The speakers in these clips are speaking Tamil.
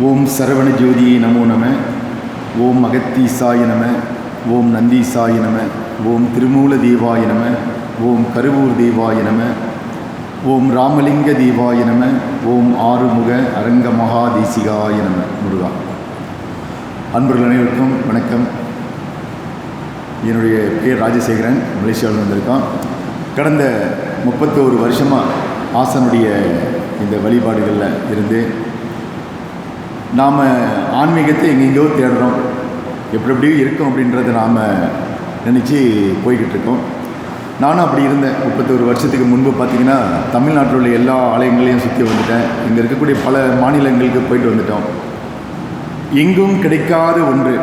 ஓம் சரவண ஜோதியை நமோ நம ஓம் அகத்தீசாய நம ஓம் நந்தீசாய நம ஓம் திருமூல தேவாய நம ஓம் கருவூர் தேவாய நம ஓம் ராமலிங்க தேவாய நம ஓம் ஆறுமுக அரங்க மகாதேசிகாய நம. முருகா. அன்பர்கள் அனைவருக்கும் வணக்கம். என்னுடைய பேர் ராஜசேகரன் மலேசியாவில் வந்திருக்கான். கடந்த முப்பத்தோரு வருஷமாக ஆசனுடைய இந்த வழிபாடுகளில் இருந்து நாம் ஆன்மீகத்தை எங்கெங்கேயோ தேடுறோம். எப்படி எப்படியோ இருக்கும் அப்படின்றத நாம் நினச்சி போய்கிட்டு இருக்கோம். நானும் அப்படி இருந்தேன். முப்பத்தொரு வருஷத்துக்கு முன்பு பார்த்திங்கன்னா தமிழ்நாட்டில் உள்ள எல்லா ஆலயங்களையும் சுற்றி வந்துட்டேன். இங்கே இருக்கக்கூடிய பல மாநிலங்களுக்கு போயிட்டு வந்துட்டோம். எங்கும் கிடைக்காத ஒன்று.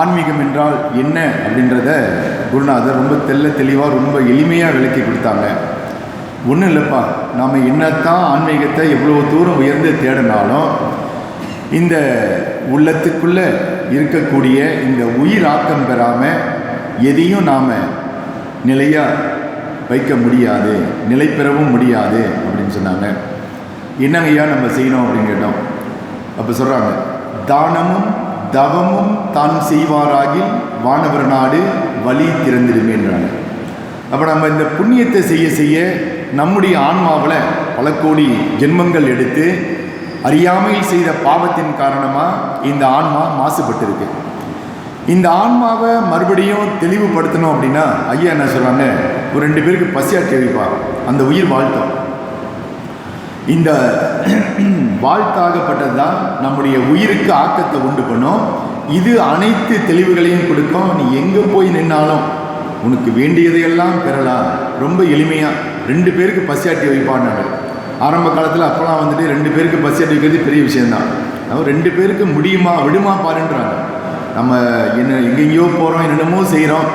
ஆன்மீகம் என்றால் என்ன அப்படின்றத குருநாதர் ரொம்ப தெல்ல தெளிவாக ரொம்ப எளிமையாக விளக்கி கொடுத்தாங்க. ஒன்றும் இல்லைப்பா. நாம் என்னத்தான் ஆன்மீகத்தை எவ்வளோ தூரம் உயர்ந்து தேடினாலும் இந்த உள்ளத்துக்குள்ளே இருக்கக்கூடிய இந்த உயிர் ஆக்கம் பெறாமல் எதையும் நாம் நிலையாக வைக்க முடியாது நிலை பெறவும் முடியாது அப்படின்னு சொன்னாங்க. என்னங்கய்யா நம்ம செய்யணும் அப்படின்னு கேட்டோம். அப்போ சொல்கிறாங்க தானமும் தவமும் தான் செய்வாராகில் வானவர் நாடு வழி திறந்திடுமேன்றாங்க அப்போ நம்ம இந்த புண்ணியத்தை செய்ய செய்ய நம்முடைய ஆன்மாவில் பல கோடி ஜென்மங்கள் எடுத்து அறியாமையில் செய்த பாவத்தின் காரணமாக இந்த ஆன்மா மாசுபட்டிருக்கு. இந்த ஆன்மாவை மறுபடியும் தெளிவுபடுத்தணும் அப்படின்னா ஐயா என்ன சொல்கிறாங்க ஒரு ரெண்டு பேருக்கு பசியாட்டி கேள்விப்பா. அந்த உயிர் வாழ்த்தம். இந்த வாழ்த்தாகப்பட்டது தான் நம்முடைய உயிருக்கு ஆக்கத்தை உண்டு பண்ணும். இது அனைத்து தெளிவுகளையும் கொடுக்கும். நீ எங்கே போய் நின்னாலும் உனக்கு வேண்டியதையெல்லாம் பெறலாம். ரொம்ப எளிமையாக ரெண்டு பேருக்கு பசியாட்டி வைப்பான்னாங்க ஆரம்ப காலத்தில் அப்போலாம் வந்துட்டு ரெண்டு பேருக்கு பஸ் வைக்கிறது பெரிய விஷயந்தான் அவன் ரெண்டு பேருக்கு முடியுமா விடுமா பாருன்றாங்க. நம்ம என்ன எங்கெங்கேயோ போகிறோம் என்னென்னமோ செய்கிறோம்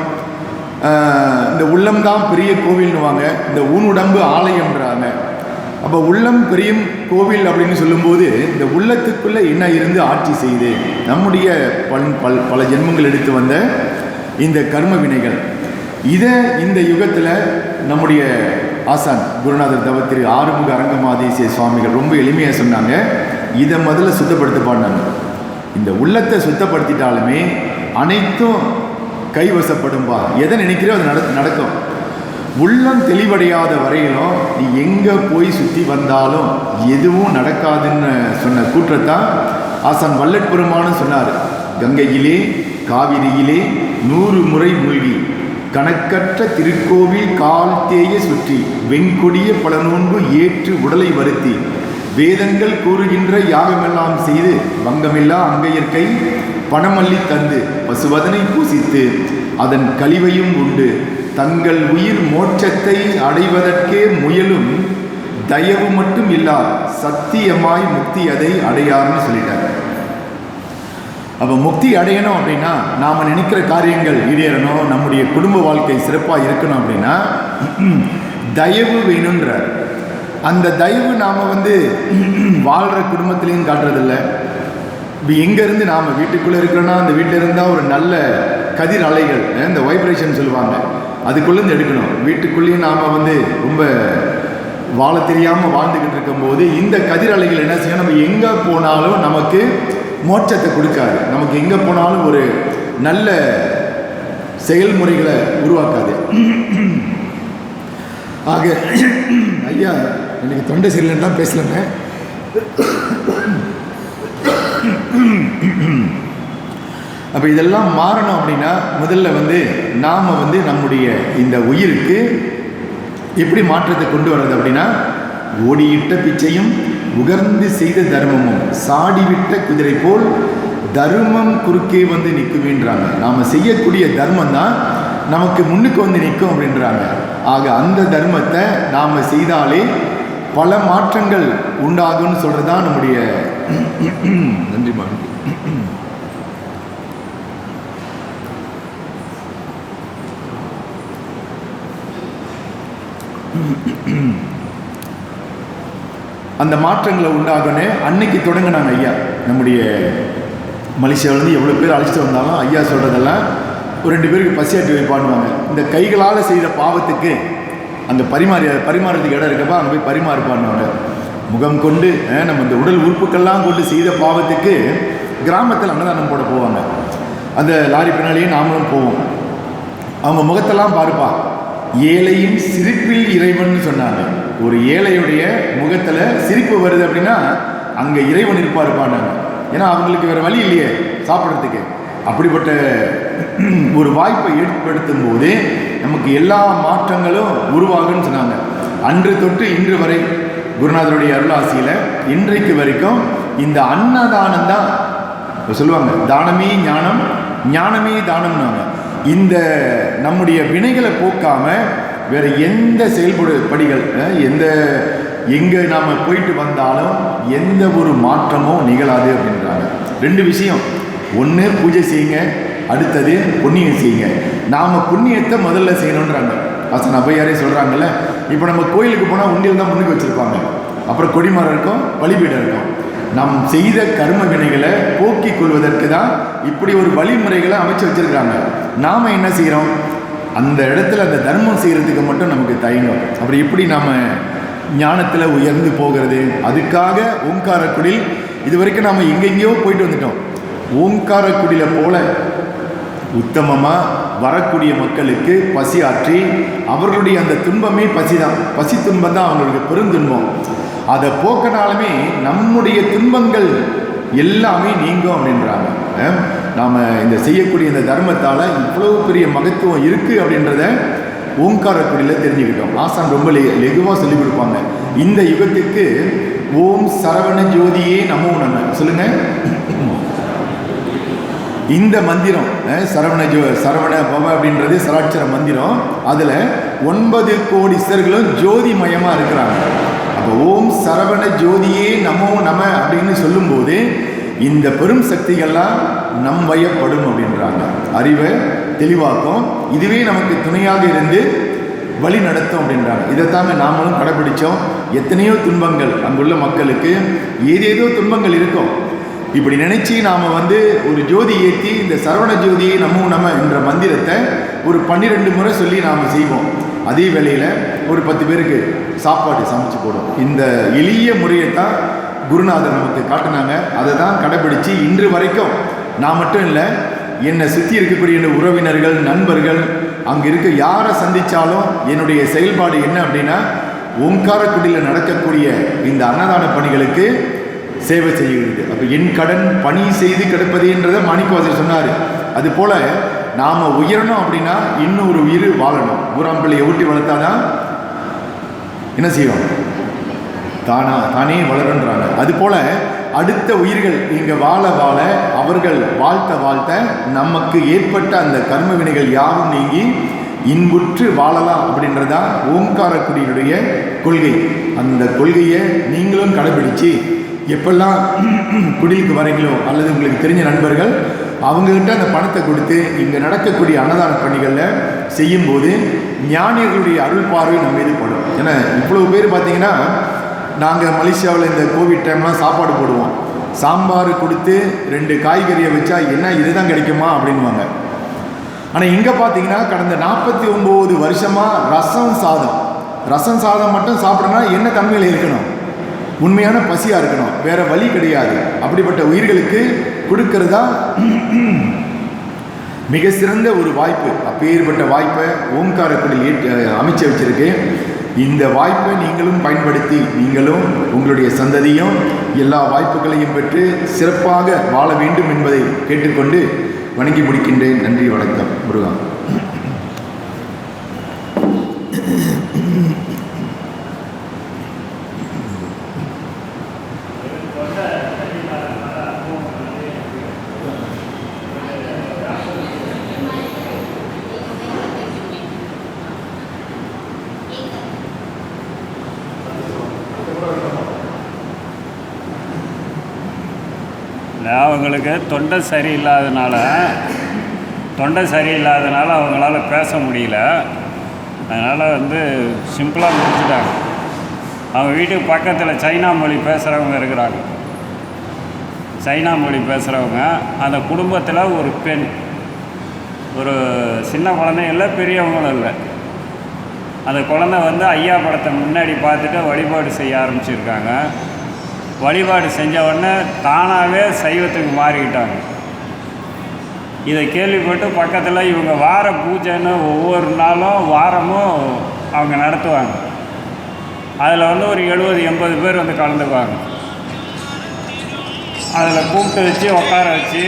இந்த உள்ளம் தான் பெரிய கோவில்னுவாங்க இந்த ஊனுடம்பு ஆலயம்ன்றாங்க. அப்போ உள்ளம் பெரிய கோவில் அப்படின்னு சொல்லும்போது இந்த உள்ளத்துக்குள்ளே என்ன இருந்து ஆட்சி செய்து. நம்முடைய பல் பல் பல ஜென்மங்கள் எடுத்து வந்த இந்த கர்ம வினைகள். இதை இந்த யுகத்தில் நம்முடைய ஆசான் குருநாதர் தவ திரு ஆறுமுக அரங்கமாதேசிய சுவாமிகள் ரொம்ப எளிமையாக சொன்னாங்க. இதை முதல்ல சுத்தப்படுத்தப்பாடினாங்க இந்த உள்ளத்தை சுத்தப்படுத்திட்டாலுமே அனைத்தும் கைவசப்படும்பா எதை நினைக்கிறோ அது நட நடக்கும். உள்ளம் தெளிவடையாத வரையிலும் நீ எங்கே போய் சுற்றி வந்தாலும் எதுவும் நடக்காதுன்னு சொன்ன கூற்றத்தான் ஆசான் வல்லட்பெருமானு சொன்னார். கங்கையிலே காவிரியிலே நூறு முறை மூழ்கி கணக்கற்ற திருக்கோவில் கால் தேய சுற்றி வெண்கொடிய பல நோன்பு ஏற்று உடலை வருத்தி. வேதங்கள் கூறுகின்ற யாகமெல்லாம் செய்து வங்கமில்லா அங்கையற்கை பணமல்லி தந்து பசுவதனை பூசித்து அதன் கழிவையும் உண்டு. தங்கள் உயிர் மோட்சத்தை அடைவதற்கே முயலும் தயவு மட்டும் இல்லார் சத்தியமாய் முக்தி அதை அடையார்னு சொல்லிட்டார். அப்போ முக்தி அடையணும் அப்படின்னா நாம் நினைக்கிற காரியங்கள் ஈடேறணும் நம்முடைய குடும்ப வாழ்க்கை சிறப்பாக இருக்கணும் அப்படின்னா தயவு வேணுன்ற அந்த தயவு நாம் வந்து வாழ்கிற குடும்பத்துலேயும் காட்டுறதில்ல. இப்போ எங்கேருந்து நாம் வீட்டுக்குள்ளே இருக்கிறோன்னா அந்த வீட்டில் இருந்தால் ஒரு நல்ல கதிர் அலைகள் இந்த வைப்ரேஷன் சொல்லுவாங்க. அதுக்குள்ளேருந்து எடுக்கணும். வீட்டுக்குள்ளேயும் நாம் வந்து ரொம்ப வாழ தெரியாமல் வாழ்ந்துக்கிட்டு இருக்கும்போது இந்த கதிர் அலைகள் என்ன செய்யணும் நம்ம எங்கே போனாலும் நமக்கு மோட்சத்தை கொடுக்காது. நமக்கு எங்கே போனாலும் ஒரு நல்ல செயல்முறைகளை உருவாக்காது. ஆக ஐயா எனக்கு தொண்டை சரியில்லைன்னு பேசலங்க. அப்போ இதெல்லாம் மாறணும் அப்படின்னா முதல்ல வந்து நாம் வந்து நம்முடைய இந்த உயிருக்கு எப்படி மாற்றத்தை கொண்டு வர்றது அப்படின்னா ஓடியிட்ட பிச்சையும் உகர்ந்து செய்த தர்மமும் சாடிவிட்ட குதிரை போல் தர்மம் குறுக்கே வந்து நிற்குவேன்றாங்க நாம் செய்யக்கூடிய தர்மம் தான் நமக்கு முன்னுக்கு வந்து நிற்கும் அப்படின்றாங்க. ஆக அந்த தர்மத்தை நாம் செய்தாலே பல மாற்றங்கள் உண்டாகும்னு சொல்கிறது தான் நம்முடைய நன்றி மாண்பு அந்த மாற்றங்களை உண்டாகனே அன்னைக்கு தொடங்கினாங்க ஐயா. நம்முடைய மலேசியாவிலேருந்து எவ்வளோ பேர் அழைச்சிட்டு வந்தாலும் ஐயா சொல்கிறதெல்லாம் ஒரு ரெண்டு பேருக்கு பசியாட்டி வைப்பாடுவாங்க இந்த கைகளால் செய்த பாவத்துக்கு அந்த பரிமாறி பரிமாறதுக்கு இடம் இருக்கப்போ அங்கே போய் பரிமாறுப்பாடுவாங்க முகம் கொண்டு நம்ம இந்த உடல் உறுப்புக்கள்லாம் கொண்டு செய்த பாவத்துக்கு கிராமத்தில் அன்னதானம் போட போவாங்க. அந்த லாரி பின்னாலேயே நாமளும் போவோம். அவங்க முகத்தெல்லாம் பார்ப்பா. ஏழையும் சிரிப்பில் இறைவன் சொன்னாங்க. ஒரு ஏழையுடைய முகத்தில் சிரிப்பு வருது அப்படின்னா அங்கே இறைவன் இருப்பாருப்பான்னாங்க ஏன்னா அவங்களுக்கு வேறு வழி இல்லையே சாப்பிட்றதுக்கு. அப்படிப்பட்ட ஒரு வாய்ப்பை ஏற்படுத்தும் போது நமக்கு எல்லா மாற்றங்களும் உருவாகும்னு சொன்னாங்க. அன்று தொட்டு இன்று வரை குருநாதருடைய அருளாசியில் இன்றைக்கு வரைக்கும் இந்த அன்னதானம் தான். சொல்லுவாங்க தானமே ஞானம் ஞானமே தானம்னாங்க. இந்த நம்முடைய வினைகளை போக்காமல் வேறு எந்த செயல்படு படிகள் எந்த எங்கே நாம் போயிட்டு வந்தாலும் எந்த ஒரு மாற்றமும் நிகழாது அப்படின்றாங்க. ரெண்டு விஷயம். ஒன்று பூஜை செய்யுங்க. அடுத்தது புண்ணியம் செய்யுங்க. நாம் புண்ணியத்தை முதல்ல செய்யணுன்றாங்க அசன் அபையாரே சொல்கிறாங்கல்ல இப்போ நம்ம கோயிலுக்கு போனால் உண்டியல் தான் முன்னுக்கு வச்சுருப்பாங்க. அப்புறம் கொடிமரம் இருக்கும் பலிபீடம் இருக்கும். நம் செய்த கர்ம வினைகளை போக்கிக் கொள்வதற்கு தான் இப்படி ஒரு வழிமுறைகளை அமைச்சு வச்சுருக்காங்க நாம் என்ன செய்கிறோம் அந்த இடத்துல அந்த தர்மம் செய்கிறதுக்கு மட்டும் நமக்கு தயங்கும். அப்புறம் எப்படி நாம் ஞானத்தில் உயர்ந்து போகிறது? அதுக்காக ஓங்காரக்குடில் இது வரைக்கும் நாம எங்கெங்கேயோ போயிட்டு வந்துட்டோம். ஓங்காரக்குடியில போல உத்தமமாக வரக்கூடிய மக்களுக்கு பசி ஆற்றி அவர்களுடைய அந்த துன்பமே பசி தான் பசி துன்பம் தான் அவங்களுக்கு பெருந்துன்பம் அதை போக்கனாலுமே நம்முடைய துன்பங்கள் எல்லாமே நீங்கும் அப்படின்றாங்க. நாம் இந்த செய்யக்கூடிய இந்த தர்மத்தால் இவ்வளவு பெரிய மகத்துவம் இருக்குது அப்படின்றத ஓங்காரக்குடியில் தெரிஞ்சுக்கிட்டோம். ஆசான் ரொம்ப லெ லெகுவாக சொல்லிக் கொடுப்பாங்க. இந்த யுகத்துக்கு ஓம் சரவண ஜோதியே நமோ நம்ம சொல்லுங்கள் இந்த மந்திரம் சரவண ஜோ சரவண பவ அப்படின்றது சராட்சர மந்திரம். அதில் ஒன்பது கோடி சிறர்களும் ஜோதிமயமாக இருக்கிறாங்க. அப்போ ஓம் சரவண ஜோதியே நமோ நம அப்படின்னு சொல்லும்போது இந்த பெரும் சக்திகள்லாம் நம் வயப்படும் அப்படின்றாங்க. அறிவை தெளிவாக்கும் இதுவே நமக்கு துணையாக இருந்து வழி நடத்தும் அப்படின்றாங்க. இதைத்தாங்க நாமளும் கடைபிடித்தோம் எத்தனையோ துன்பங்கள் அங்குள்ள மக்களுக்கு ஏதேதோ துன்பங்கள் இருக்கும். இப்படி நினச்சி நாம வந்து ஒரு ஜோதி ஏற்றி இந்த சரவண ஜோதியை நம்ம நம்ம என்ற மந்திரத்தை ஒரு பன்னிரெண்டு முறை சொல்லி நாம் செய்வோம். அதே வேளையில் ஒரு பத்து பேருக்கு சாப்பாடு சமைச்சு போடும் இந்த எளிய முறையை தான் குருநாதர் நமக்கு காட்டினாங்க. அதை தான் கடைபிடித்து இன்று வரைக்கும் நான் மட்டும் இல்லை என்னை சுற்றி இருக்கக்கூடிய என்னுடைய உறவினர்கள் நண்பர்கள் அங்கே இருக்க யாரை சந்தித்தாலும் என்னுடைய செயல்பாடு என்ன அப்படின்னா ஓங்காரக்குடியில் நடக்கக்கூடிய இந்த அன்னதான பணிகளுக்கு சேவை செய்கிறது. அப்போ என் கடன் பணி செய்து கிடப்பதுன்றதை மாணிக்கவாசர் சொன்னார். அது போல் நாம் உயரணும் அப்படின்னா இன்னொரு உயிர் வாழணும். ஊராம் பிள்ளையை ஊட்டி வளர்த்தாதான் என்ன செய்வோம்? தானா தானே வளருன்றாங்க. அதுபோல் அடுத்த உயிர்கள் இங்கே வாழ வாழ அவர்கள் வாழ்த்த வாழ்த்த நமக்கு ஏற்பட்ட அந்த கர்ம வினைகள் யாரும் நீங்கி இன்புற்று வாழலாம் அப்படின்றதா ஓங்காரக்குடியினுடைய கொள்கை. அந்த கொள்கையை நீங்களும் கடைபிடிச்சு எப்பெல்லாம் குடிலுக்கு வரீங்களோ அல்லது உங்களுக்கு தெரிஞ்ச நண்பர்கள் அவங்ககிட்ட அந்த பணத்தை கொடுத்து இங்கே நடக்கக்கூடிய அன்னதான பணிகளில் செய்யும்போது ஞானியர்களுடைய அருள் பார்வை நம்ம மீது படும். ஏன்னா இவ்வளோ பேர் பார்த்தீங்கன்னா நாங்கள் மலேசியாவில் இந்த கோவிட் டைம்லாம் சாப்பாடு போடுவோம். சாம்பார் கொடுத்து ரெண்டு காய்கறியை வச்சா என்ன இதுதான் கிடைக்குமா அப்படின்வாங்க ஆனால் இங்கே பார்த்தீங்கன்னா கடந்த நாற்பத்தி ஒம்பது வருஷமாக ரசம் சாதம். ரசம் சாதம் மட்டும் சாப்பிட்றனா என்ன தன்மையில் இருக்கணும்? உண்மையான பசியாக இருக்கணும். வேற வழி கிடையாது. அப்படிப்பட்ட உயிர்களுக்கு கொடுக்கறதா மிக சிறந்த ஒரு வாய்ப்பு. அப்பேற்பட்ட வாய்ப்பை ஓம்காரக்குடில் ஏற்று அமைச்சு வச்சிருக்கு. இந்த வாய்ப்பை நீங்களும் பயன்படுத்தி நீங்களும் உங்களுடைய சந்ததியும் எல்லா வாய்ப்புகளையும் பெற்று சிறப்பாக வாழ வேண்டும் என்பதை கேட்டுக்கொண்டு வணங்கி முடிக்கின்றேன். நன்றி வணக்கம் முருகா இல்லை அவங்களுக்கு தொண்டை சரியில்லாதனால தொண்டை சரியில்லாதனால அவங்களால பேச முடியல. அதனால் வந்து சிம்பிளாக முடிச்சுட்டாங்க. அவங்க வீட்டுக்கு பக்கத்தில் சைனா மொழி பேசுகிறவங்க இருக்கிறாங்க. சைனா மொழி பேசுகிறவங்க அந்த குடும்பத்தில் ஒரு பெண் ஒரு சின்ன குழந்தை இல்லை பெரியவங்களும் இல்லை. அந்த குழந்தை வந்து ஐயா படத்தை முன்னாடி பார்த்துட்டு வழிபாடு செய்ய ஆரம்பிச்சிருக்காங்க. வழிபாடு செஞ்ச உடனே தானாகவே சைவத்துக்கு மாறிக்கிட்டாங்க. இதை கேள்விப்பட்டு பக்கத்தில் இவங்க வார பூஜைன்னு ஒவ்வொரு நாளும் வாரமும் அவங்க நடத்துவாங்க. அதில் வந்து ஒரு எழுபது எண்பது பேர் வந்து கலந்துக்குவாங்க. அதில் கூப்பிட்டு வச்சு உட்கார வச்சு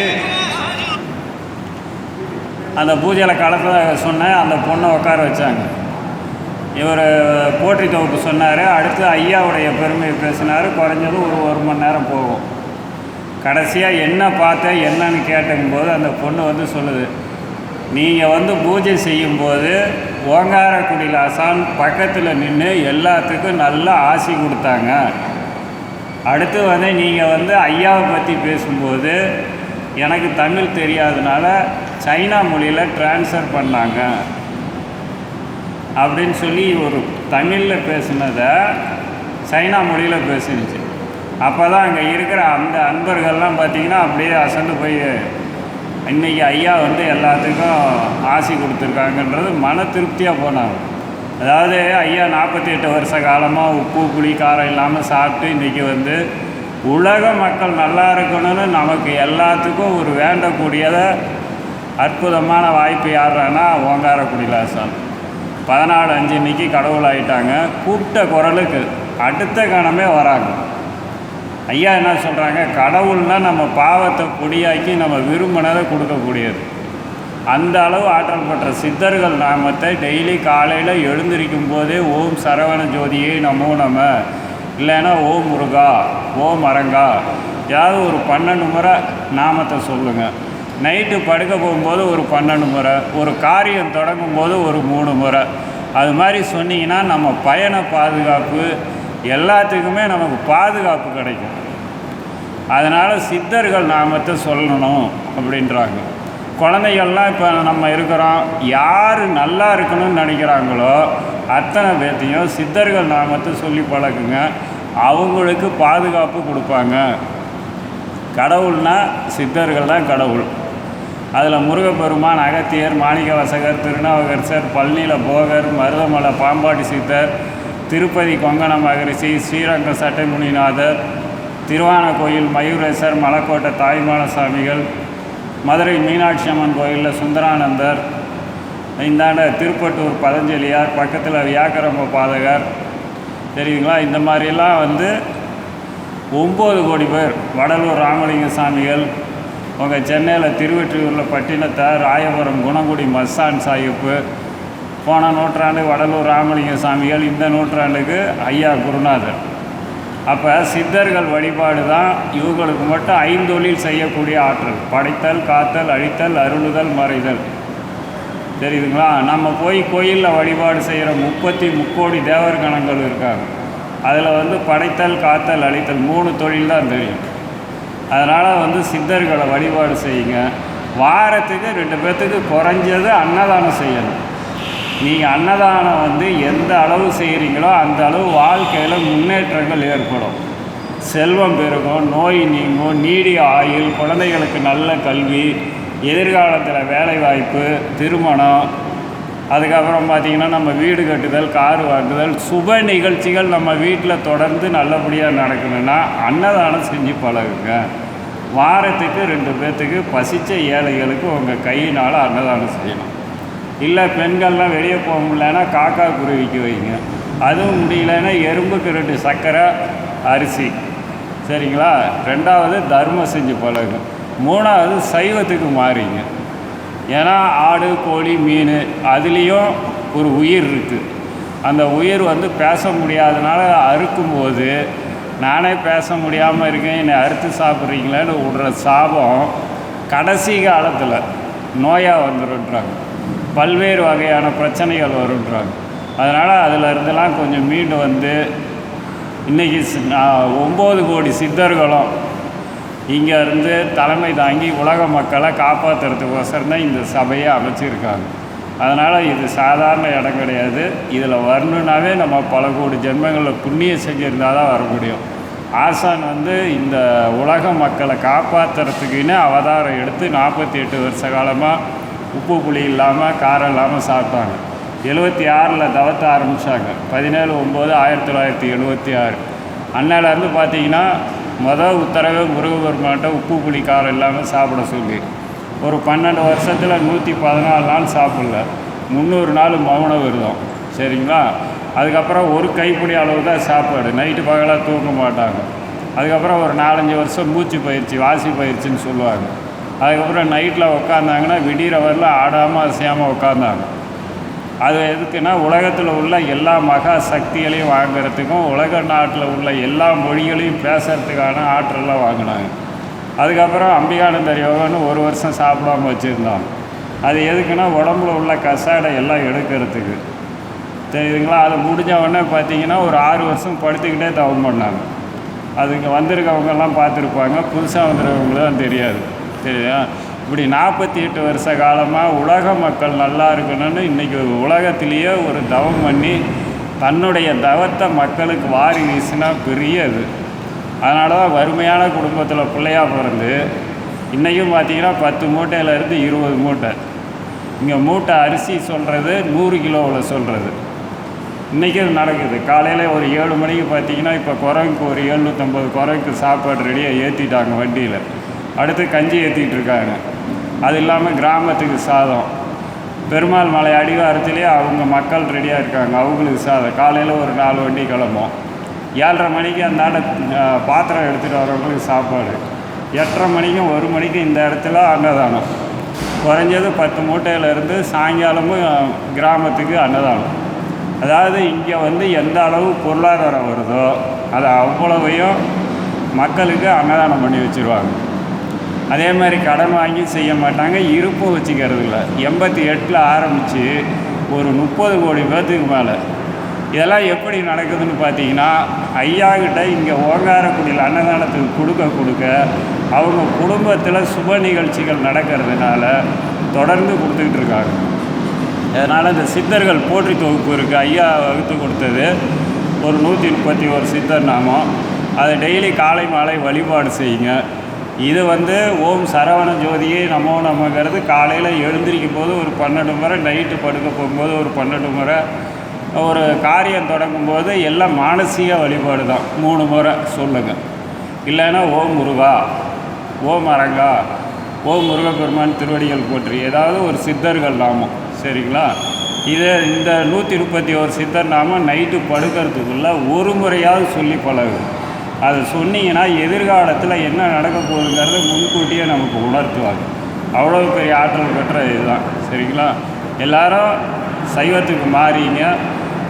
அந்த பூஜையில் கலக்க சொன்னேன் அந்த பொண்ணை உட்கார வச்சாங்க. இவர் போற்றி தொகுப்பு சொன்னார் அடுத்து ஐயாவுடைய பெருமையை பேசினார் குறைஞ்சது ஒரு ஒரு மணி நேரம் போகும். கடைசியாக என்ன பார்த்த என்னன்னு கேட்டுக்கும்போது அந்த பொண்ணு வந்து சொல்லுது நீங்கள் வந்து பூஜை செய்யும்போது ஓங்காரக்குடியில் அசான் பக்கத்தில் நின்று எல்லாத்துக்கும் நல்ல ஆசி கொடுத்தாங்க. அடுத்து வந்து நீங்கள் வந்து ஐயாவை பற்றி பேசும்போது எனக்கு தமிழ் தெரியாதனால சைனா மொழியில் ட்ரான்ஸ்ஃபர் பண்ணாங்க. அப்படின்னு சொல்லி ஒரு தமிழில் பேசுனதை சைனா மொழியில் பேசினுச்சு அப்போ தான் அங்கே இருக்கிற அந்த அன்பர்கள்லாம் பார்த்திங்கன்னா அப்படியே அசந்து போய் இன்றைக்கி ஐயா வந்து எல்லாத்துக்கும் ஆசி கொடுத்துருக்காங்கன்றது மன திருப்தியாக போனாங்க. அதாவது ஐயா நாற்பத்தி எட்டு வருஷ காலமாக உப்பு புளி காரம் இல்லாமல் சாப்பிட்டு இன்றைக்கி வந்து உலக மக்கள் நல்லா இருக்கணும்னு நமக்கு எல்லாத்துக்கும் ஒரு வேண்டக்கூடியதை அற்புதமான வாய்ப்பு யாருன்னா ஓங்காரக்குடிலாசன் பதினாலு அஞ்சு இன்னைக்கு கடவுள் ஆகிட்டாங்க கூப்பிட்ட குரலுக்கு அடுத்த கணமே வராங்க. ஐயா என்ன சொல்கிறாங்க கடவுள்னா நம்ம பாவத்தை பொடியாக்கி நம்ம விரும்பினதை கொடுக்கக்கூடியது. அந்த அளவு ஆற்றல் பெற்ற சித்தர்கள் நாமத்தை டெய்லி காலையில் எழுந்திருக்கும் போதே ஓம் சரவண ஜோதியை நமோ நம்ம இல்லைன்னா ஓம் முருகா ஓம் அரங்கா ஏதாவது ஒரு பன்னெண்டு முறை நாமத்தை சொல்லுங்கள் நைட்டு படுக்க போகும்போது ஒரு பன்னெண்டு முறை ஒரு காரியம் தொடங்கும் போது ஒரு மூணு முறை. அது மாதிரி சொன்னீங்கன்னா நம்ம பயண பாதுகாப்பு எல்லாத்துக்குமே நமக்கு பாதுகாப்பு கிடைக்கும். அதனால் சித்தர்கள் நாமத்தை சொல்லணும் அப்படின்றாங்க. குழந்தைகள்லாம் இப்போ நம்ம இருக்கிறோம் யார் நல்லா இருக்கணும்னு நினைக்கிறாங்களோ அத்தனை பேர்த்தையும் சித்தர்கள் நாமத்தை சொல்லி பழக்குங்க அவங்களுக்கு பாதுகாப்பு கொடுப்பாங்க. கடவுள்னா சித்தர்கள் தான் கடவுள். அதில் முருகப்பெருமான் அகத்தியர் மாணிக்க வாசகர் திருநாவுக்கரசர் பழனியில் போகர் மருதமலை பாம்பாட்டி சித்தர் திருப்பதி கொங்கண மகரிஷி ஸ்ரீரங்கம் சட்டைமுனிநாதர் திருவானக்கோயில் மயூரேசர் மலக்கோட்டை தாய்மான சாமிகள் மதுரை மீனாட்சி அம்மன் கோயிலில் சுந்தரானந்தர் இந்தாண்ட திருப்பட்டூர் பதஞ்சலியார் பக்கத்தில் வியாக்கரம்ப பாதகர் தெரியுங்களா இந்த மாதிரிலாம் வந்து ஒம்பது கோடி பேர் வடலூர் ராமலிங்க சாமிகள் உங்கள் சென்னையில் திருவெற்றியூரில் பட்டினத்தார் ராயபுரம் குணங்குடி மஸ்தான் சாஹிப்பு போன நூற்றாண்டு வடலூர் ராமலிங்க சாமிகள் இந்த நூற்றாண்டுக்கு ஐயா குருநாதர். அப்போ சித்தர்கள் வழிபாடு தான் இவங்களுக்கு மட்டும் ஐந்தொழில் செய்யக்கூடிய ஆற்றல். படைத்தல் காத்தல் அழித்தல் அருளுதல் மறைதல். தெரியுதுங்களா? நம்ம போய் கோயிலில் வழிபாடு செய்கிற முப்பத்தி முக்கோடி தேவர் கணங்கள் இருக்காங்க. அதில் வந்து படைத்தல் காத்தல் அழித்தல் மூணு தொழில் தான் தெரியும். அதனால் வந்து சித்தர்களை வழிபாடு செய்யுங்க. வாரத்துக்கு ரெண்டு பேர்த்துக்கு குறைஞ்சது அன்னதானம் செய்யணும். நீங்கள் அன்னதானம் வந்து எந்த அளவு செய்கிறீங்களோ அந்த அளவு வாழ்க்கையில் முன்னேற்றங்கள் ஏற்படும். செல்வம் பெருகும் நோய் நீங்கும் நீடிய ஆயுள் குழந்தைகளுக்கு நல்ல கல்வி எதிர்காலத்தில் வேலைவாய்ப்பு திருமணம் அதுக்கப்புறம் பார்த்திங்கன்னா நம்ம வீடு கட்டுதல் கார் வாங்குதல் சுப நிகழ்ச்சிகள் நம்ம வீட்டில் தொடர்ந்து நல்லபடியாக நடக்கணும்னா அன்னதானம் செஞ்சு பழகுங்க. வாரத்துக்கு ரெண்டு பேர்த்துக்கு பசித்த ஏழைகளுக்கு உங்கள் கையினால் அன்னதானம் செய்யணும். இல்லை பெண்கள்லாம் வெளியே போக முடியலன்னா காக்கா குருவிக்கு வைங்க. அதுவும் முடியலன்னா எறும்புக்கு ரெண்டு சர்க்கரை அரிசி. சரிங்களா? ரெண்டாவது தர்மம் செஞ்சு பழகும் மூணாவது சைவத்துக்கு மாறிங்க. ஏன்னா ஆடு கோழி மீன் அதுலேயும் ஒரு உயிர் இருக்குது அந்த உயிர் வந்து பேச முடியாதனால அறுக்கும்போது நானே பேச முடியாமல் இருக்கேன் என்னை அறுத்து சாப்பிட்றீங்களேன்னு விடுற சாபம் கடைசி காலத்தில் நோயாக வந்துருன்றாங்க. பல்வேறு வகையான பிரச்சனைகள் வருன்றாங்க. அதனால் அதில் இருந்தெல்லாம் கொஞ்சம் மீண்டு வந்து இன்றைக்கி ஒம்பது கோடி சித்தர்களும் இங்கே இருந்து தலைமை தாங்கி உலக மக்களை காப்பாற்றுறதுக்கோசரம் தான் இந்த சபையை அமைச்சிருக்காங்க. அதனால் இது சாதாரண இடம் கிடையாது. இதில் வரணுன்னாவே நம்ம பல கோடி ஜென்மங்களில் புண்ணியம் செஞ்சுருந்தால் தான் வர முடியும். ஆசான் வந்து இந்த உலக மக்களை காப்பாற்றுறதுக்குன்னு அவதாரம் எடுத்து நாற்பத்தி எட்டு வருஷ காலமாக உப்பு புளி இல்லாமல் காரம் இல்லாமல் சாப்பிட்டாங்க. எழுபத்தி ஆறில் தவத்த ஆரம்பித்தாங்க பதினேழு ஒம்பது ஆயிரத்தி தொள்ளாயிரத்தி எழுபத்தி ஆறு அன்னையிலேருந்து பார்த்தீங்கன்னா மொதல் உத்தரவு முருகபெருமான்கிட்ட உப்பு புளி காரம் இல்லாமல் சாப்பிட சொல்லி. ஒரு பன்னெண்டு வருஷத்தில் நூற்றி பதினாலு நாள் சாப்பிடல. முந்நூறு நாள் மௌன விரதம். சரிங்களா? அதுக்கப்புறம் ஒரு கைப்பிடி அளவு தான் சாப்பாடு. நைட்டு பகலாக தூங்க மாட்டாங்க. அதுக்கப்புறம் ஒரு நாலஞ்சு வருஷம் மூச்சு பயிற்சி வாசி பயிற்சின்னு சொல்லுவாங்க. அதுக்கப்புறம் நைட்டில் உட்காந்தாங்கன்னா விடிகிற வரல ஆடாமல் அசையாமல் உட்காந்தாங்க அது எதுக்குன்னா உலகத்தில் உள்ள எல்லா மகா சக்திகளையும் வாங்குறதுக்கும் உலக நாட்டில் உள்ள எல்லா மொழிகளையும் பேசுறதுக்கான ஆற்றலாம் வாங்கினாங்க. அதுக்கப்புறம் அம்பிகானந்தர் யோகான்னு ஒரு வருஷம் சாப்பிடாம வச்சுருந்தோம் அது எதுக்குன்னா உடம்புல உள்ள கசாடை எல்லாம் எடுக்கிறதுக்கு. தெரியுதுங்களா அது முடிஞ்ச உடனே பார்த்தீங்கன்னா ஒரு ஆறு வருஷம் படுத்துக்கிட்டே தவம் பண்ணாங்க. அதுக்கு வந்திருக்கவங்கெல்லாம் பார்த்துருப்பாங்க புதுசாக வந்திருக்கவங்களும் தெரியாது. தெரியுதா இப்படி நாற்பத்தி எட்டு வருஷ காலமாக உலக மக்கள் நல்லா இருக்கணும்னு இன்றைக்கி உலகத்திலேயே ஒரு தவம் பண்ணி தன்னுடைய தவத்தை மக்களுக்கு வாரி வீசினா பெரிய இது அதனால தான் வறுமையான குடும்பத்தில் பிள்ளையா பிறந்து இன்றைக்கும் பார்த்தீங்கன்னா பத்து மூட்டையிலேருந்து இருபது மூட்டை. இங்கே மூட்டை அரிசி சொல்கிறது நூறு கிலோவில் சொல்கிறது இன்றைக்கி அது நடக்குது. காலையில் ஒரு ஏழு மணிக்கு பார்த்தீங்கன்னா இப்போ குரங்குக்கு ஒரு எழுநூற்றம்பது குரங்குக்கு சாப்பாடு ரெடியாக ஏற்றிட்டாங்க வண்டியில். அடுத்து கஞ்சி ஏற்றிட்டு இருக்காங்க. அது இல்லாமல் கிராமத்துக்கு சாதம். பெருமாள் மலை அடிவாரத்துலேயே அவங்க மக்கள் ரெடியாக இருக்காங்க. அவங்களுக்கு சாதம். காலையில் ஒரு நாலு வண்டி கிளம்பும். ஏழரை மணிக்கு அந்தாண்ட பாத்திரம் எடுத்துகிட்டு வரவங்களுக்கு சாப்பாடு. எட்டரை மணிக்கும் ஒரு மணிக்கு இந்த இடத்துல அன்னதானம். குறைஞ்சது பத்து மூட்டையிலேருந்து சாயங்காலமும் கிராமத்துக்கு அன்னதானம். அதாவது இங்கே வந்து எந்த அளவு பொருளாதாரம் வருதோ அதை அவ்வளவையும் மக்களுக்கு அன்னதானம் பண்ணி வச்சுருவாங்க. அதே மாதிரி கடன் வாங்கி செய்ய மாட்டாங்க இருப்பும் வச்சுக்கிறது இல்லை. எண்பத்தி எட்டில் ஆரம்பித்து ஒரு முப்பது கோடி பேர்த்துக்கு மேலே. இதெல்லாம் எப்படி நடக்குதுன்னு பார்த்தீங்கன்னா ஐயா கிட்ட இங்கே ஓங்காரக்குடியில் அன்னதானத்துக்கு கொடுக்க கொடுக்க அவங்க குடும்பத்தில் சுப நிகழ்ச்சிகள் நடக்கிறதுனால தொடர்ந்து கொடுத்துக்கிட்டு இருக்காங்க. அதனால் இந்த சித்தர்கள் போற்றி தொகுப்பு இருக்குது ஐயா வகுத்து கொடுத்தது ஒரு நூற்றி முப்பத்தி ஒரு சித்தர் நாமம். அதை டெய்லி காலை மாலை வழிபாடு செய்யுங்க. இது வந்து ஓம் சரவண ஜோதியை நமோ நமங்கிறது காலையில் எழுந்திரிக்கும் போது ஒரு பன்னெண்டு முறை நைட்டு படுக்க போகும்போது ஒரு பன்னெண்டு முறை. ஒரு காரியம் தொடங்கும் போது எல்லாம் மானசீக வழிபாடு தான். மூணு முறை சொல்லுங்கள் இல்லைன்னா ஓம் முருகா ஓம் அரங்கா ஓம் முருகப்பெருமான் திருவடிகள் போற்றி. ஏதாவது ஒரு சித்தர்கள் நாமம். சரிங்களா? இது இந்த நூற்றி முப்பத்தி ஒரு சித்தர் நாமம் நைட்டு படுக்கிறதுக்குள்ளே ஒரு முறையாவது சொல்லி பழகுது அதை சொன்னீங்கன்னா எதிர்காலத்தில் என்ன நடக்க போகுதுங்கிறத முன்கூட்டியே நமக்கு உணர்த்துவாங்க. அவ்வளோ பெரிய ஆற்றல் பெற்ற இதுதான். சரிங்களா? எல்லாரும் சைவத்துக்கு மாறிங்க.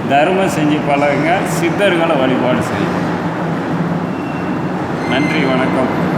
தர்மம் செஞ்சு பழகுங்க. சித்தர்களை வழிபாடு செய்யுங்க. நன்றி வணக்கம்.